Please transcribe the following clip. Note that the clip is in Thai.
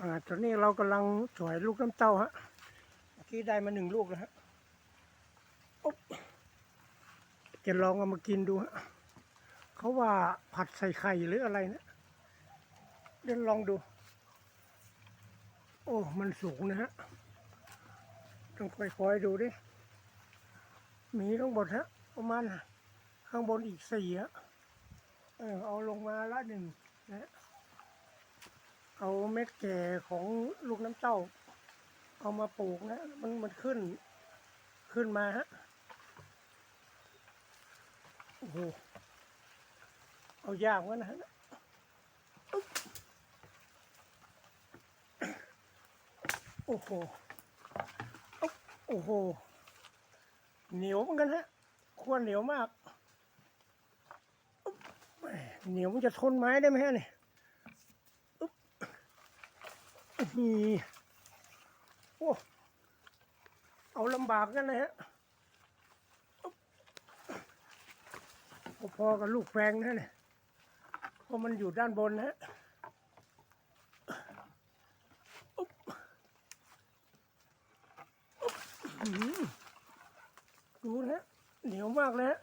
อ่าตอนนี้เรากำลังสวยลูกน้ำเต้าฮะเมื่อกี้ได้มาหนึ่งลูกแล้วฮะอุ๊บจะลองเอามากินดูฮะเขาว่าผัดใส่ไข่หรืออะไรนะเดี๋ยวลองดู โอ้ มันสูงนะฮะ ต้องค่อยๆดูดิ มีทั้งหมดฮะ ประมาณข้างบนอีกสี่ฮะ เออเอาลงมาละหนึ่งนะ เอาเม็ดแก่ของลูกน้ำเต้า เอามาปลูกนะ มันมันขึ้น ขึ้นมาฮะ โอ้โห เอายากวะนะฮะโอ้โห โอ้โห เหนียวเหมือนกันฮะขั้วเหนียวมาก เหนียวมันจะทนไม้ได้ไหมฮะเนี่ย นี่โอ้เอาลำบากกันเลยฮะพอๆกับลูกแฟงนะเนี่ยเพราะมันอยู่ด้านบนนะฮะอุ๊บอุ๊บอื้อหือดูนะเหนียวมากเลยฮะ